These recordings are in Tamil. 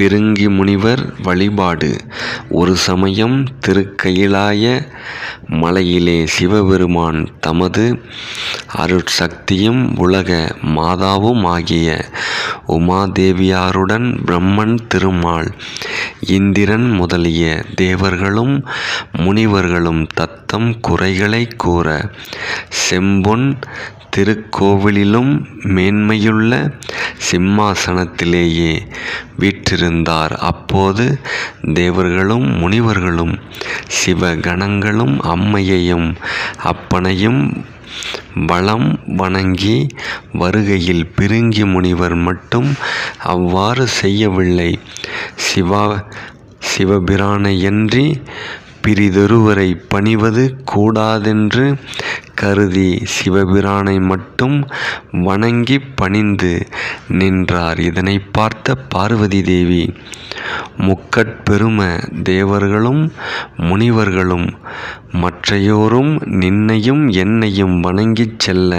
பெருங்கி முனிவர் வழிபாடு. ஒரு சமயம் திருக்கயிலாய மலையிலே சிவபெருமான் தமது அருட்சக்தியும் உலக மாதாவும் ஆகிய உமாதேவியாருடன் பிரம்மன் திருமால் இந்திரன் முதலிய தேவர்களும் முனிவர்களும் தத்தம் குறைகளைக் கூற செம்பொன் திருக்கோவிலிலும் மேன்மையுள்ள சிம்மாசனத்திலேயே வீற்றிருந்தார். அப்போது தேவர்களும் முனிவர்களும் சிவகணங்களும் அம்மையையும் அப்பனையும் வலம் வணங்கி வருகையில் பிருங்கி முனிவர் மட்டும் அவ்வாறு செய்யவில்லை. சிவா சிவபிரானையன்றி பிறிதொருவரை பணிவது கூடாதென்று கருதி சிவபிரானை மட்டும் வணங்கிப் பணிந்து நின்றார். இதனை பார்த்த பார்வதி தேவி முக்கட்பெரும தேவர்களும் முனிவர்களும் மற்றையோரும் நின்னையும் என்னையும் வணங்கிச் செல்ல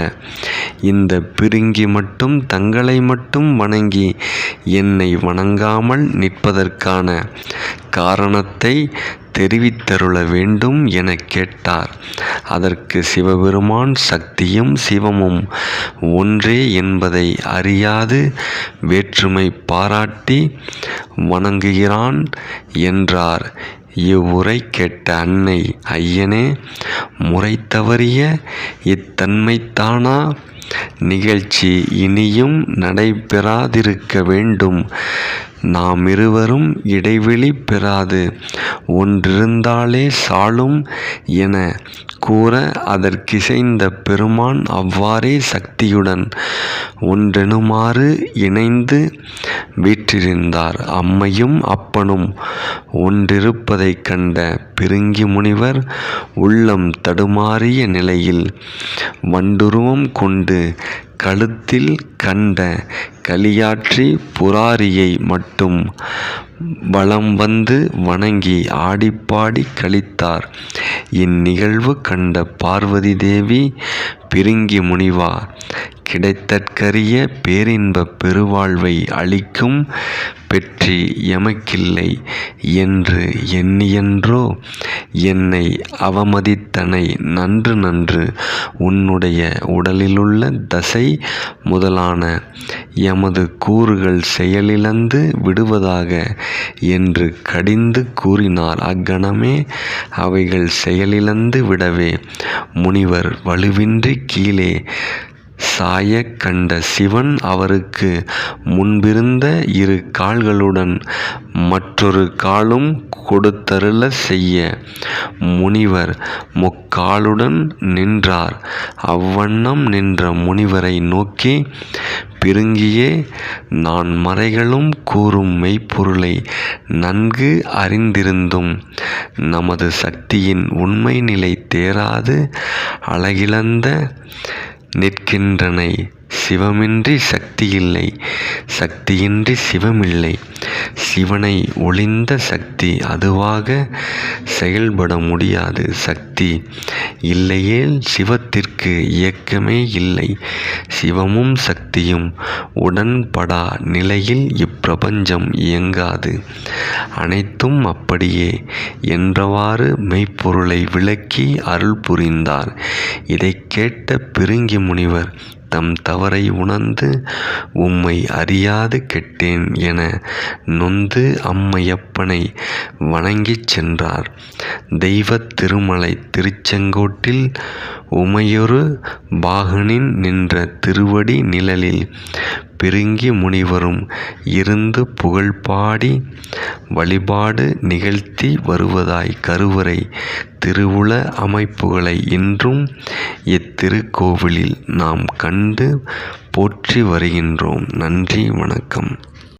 இந்த பிருங்கி மட்டும் தங்களை மட்டும் வணங்கி என்னை வணங்காமல் நிற்பதற்கான காரணத்தை தெரிவித்தருள வேண்டும் என கேட்டார். அதற்கு சிவபெருமான் சக்தியும் சிவமும் ஒன்றே என்பதை அறியாது வேற்றுமை பாராட்டி வணங்குகிறான் என்றார். இவ்வுரை கேட்ட அன்னை ஐயனே முறை தவறிய இத்தன்மைத்தானா நிகழ்ச்சி இனியும் நடைபெறாதிருக்க வேண்டும் நாமிருவரும் இடைவெளி பெறாது ஒன்றிருந்தாலே சாலும் என கூற அதற்கிசைந்த பெருமான் அவ்வாறே சக்தியுடன் ஒன்றெனுமாறு இணைந்து வீற்றிருந்தார். அம்மையும் அப்பனும் ஒன்றிருப்பதைக் கண்ட பிருங்கி முனிவர் உள்ளம் தடுமாறிய நிலையில் வண்டுருவம் கொண்டு கழுத்தில் கண்ட கலியாற்றி புராரியை மட்டும் வலம் வந்து வணங்கி ஆடிப்பாடிக் களித்தார். இந்நிகழ்வு கண்ட பார்வதி தேவி பிருங்கி முனிவா கிடைத்தற்கரிய பேரின்பப் பெருவாழ்வை அளிக்கும் பெற்றி எமக்கில்லை என்று எண்ணியன்றோ என்னை அவமதித்தனை நன்று நன்று உன்னுடைய உடலிலுள்ள தசை முதலான எமது கூறுகள் செயலிழந்து விடுவதாக என்று கடிந்து கூறினார். அக்கணமே அவைகள் செயலிழந்து விடவே முனிவர் வலுவின்றி கீழே சாயக் கண்ட சிவன் அவருக்கு முன்பிருந்த இரு கால்களுடன் மற்றொரு காலும் கொடுத்தருளச் செய்ய முனிவர் முக்காலுடன் நின்றார். அவ்வண்ணம் நின்ற முனிவரை நோக்கி பிருங்கியே நான் மறைகளும் கூறும் மெய்ப்பொருளை நன்கு அறிந்திருந்தும் நமது சக்தியின் உண்மை நிலை தேராது அழகிழந்த நிற்கின்றனை. சிவமின்றிச் சக்தியில்லை சக்தியின்றி சிவமில்லை சிவனை ஒளிந்த சக்தி அதுவாக செயல்பட முடியாது. சக்தி இல்லையேல் சிவத்திற்கு இயக்கமே இல்லை. சிவமும் சக்தியும் உடன்படா நிலையில் இப்பிரபஞ்சம் இயங்காது. அனைத்தும் அப்படியே என்றவாறு மெய்ப்பொருளை விளக்கி அருள் புரிந்தார். இதைக் கேட்ட பிருங்கி முனிவர் தம் தவறை உணர்ந்து உம்மை அறியாது கெட்டேன் என நொந்து அம்மையப்பனை வணங்கிச் சென்றார். தெய்வத் திருமலை திருச்செங்கோட்டில் உமையொரு பாகனின் நின்ற திருவடி நிழலில் பிருங்கி முனிவரும் இருந்து புகழ்பாடி வழிபாடு நிகழ்த்தி வருவதாய் கருவறை திருவுள அமைப்புகளை இன்றும் இத்திருக்கோவிலில் நாம் கண்டு போற்றி வருகின்றோம். நன்றி வணக்கம்.